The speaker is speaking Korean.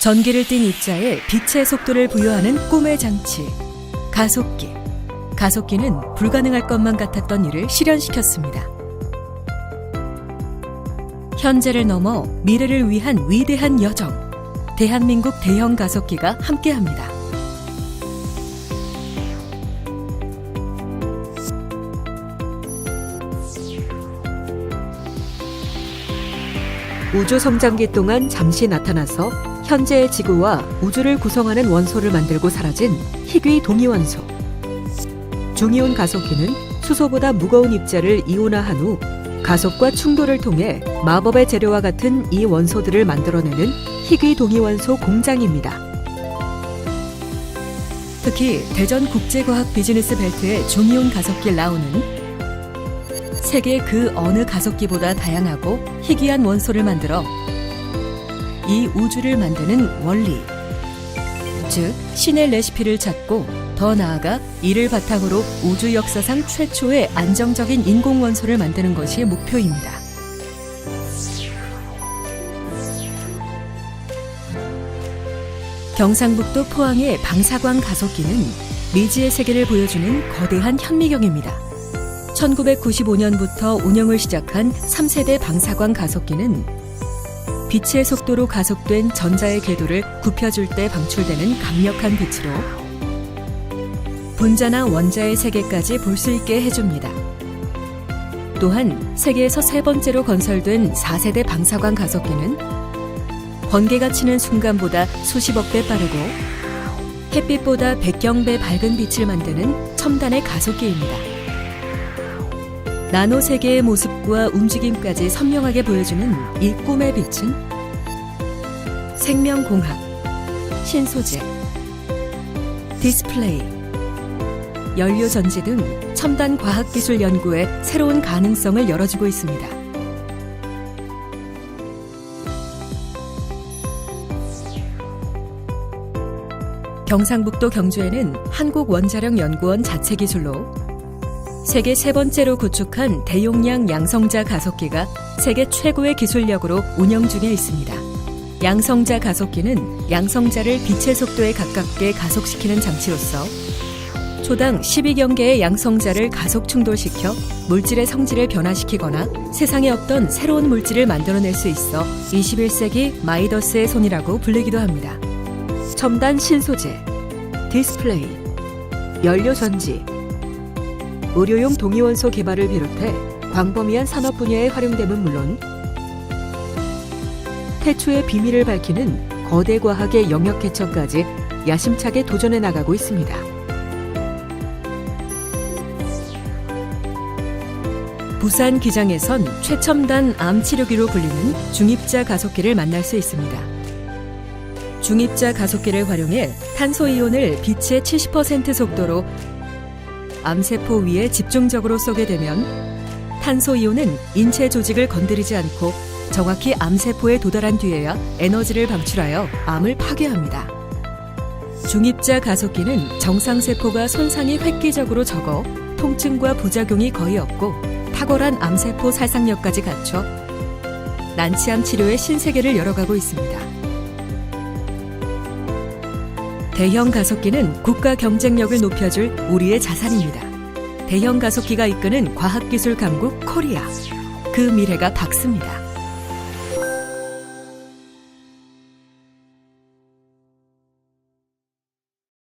전기를 띤 입자에 빛의 속도를 부여하는 꿈의 장치, 가속기. 가속기는 불가능할 것만 같았던 일을 실현시켰습니다. 현재를 넘어 미래를 위한 위대한 여정. 대한민국 대형 가속기가 함께합니다. 우주 성장기 동안 잠시 나타나서 현재의 지구와 우주를 구성하는 원소를 만들고 사라진 희귀 동위원소. 중이온 가속기는 수소보다 무거운 입자를 이온화한 후 가속과 충돌을 통해 마법의 재료와 같은 이 원소들을 만들어내는 희귀 동위원소 공장입니다. 특히 대전 국제과학 비즈니스 벨트의 중이온 가속기 라운은 세계 그 어느 가속기보다 다양하고 희귀한 원소를 만들어 이 우주를 만드는 원리, 즉 신의 레시피를 찾고 더 나아가 이를 바탕으로 우주 역사상 최초의 안정적인 인공 원소를 만드는 것이 목표입니다. 경상북도 포항의 방사광 가속기는 미지의 세계를 보여주는 거대한 현미경입니다. 1995년부터 운영을 시작한 3세대 방사광 가속기는 빛의 속도로 가속된 전자의 궤도를 굽혀줄 때 방출되는 강력한 빛으로 분자나 원자의 세계까지 볼 수 있게 해줍니다. 또한 세계에서 세 번째로 건설된 4세대 방사광 가속기는 번개가 치는 순간보다 수십억 배 빠르고 햇빛보다 백경배 밝은 빛을 만드는 첨단의 가속기입니다. 나노 세계의 모습과 움직임까지 선명하게 보여주는 이 꿈의 빛은 생명공학, 신소재, 디스플레이, 연료 전지 등 첨단 과학 기술 연구에 새로운 가능성을 열어주고 있습니다. 경상북도 경주에는 한국원자력연구원 자체 기술로 세계 세 번째로 구축한 대용량 양성자 가속기가 세계 최고의 기술력으로 운영 중에 있습니다. 양성자 가속기는 양성자를 빛의 속도에 가깝게 가속시키는 장치로서 초당 12경계의 양성자를 가속 충돌시켜 물질의 성질을 변화시키거나 세상에 없던 새로운 물질을 만들어낼 수 있어 21세기 마이더스의 손이라고 불리기도 합니다. 첨단 신소재, 디스플레이, 연료 전지, 의료용 동위원소 개발을 비롯해 광범위한 산업 분야에 활용됨은 물론 태초의 비밀을 밝히는 거대 과학의 영역 개척까지 야심차게 도전해 나가고 있습니다. 부산 기장에선 최첨단 암 치료기로 불리는 중입자 가속기를 만날 수 있습니다. 중입자 가속기를 활용해 탄소 이온을 빛의 70% 속도로 암세포 위에 집중적으로 쏘게 되면 탄소 이온은 인체 조직을 건드리지 않고 정확히 암세포에 도달한 뒤에야 에너지를 방출하여 암을 파괴합니다. 중입자 가속기는 정상세포가 손상이 획기적으로 적어 통증과 부작용이 거의 없고 탁월한 암세포 살상력까지 갖춰 난치암 치료의 신세계를 열어가고 있습니다. 대형 가속기는 국가 경쟁력을 높여줄 우리의 자산입니다. 대형 가속기가 이끄는 과학기술 강국 코리아. 그 미래가 밝습니다.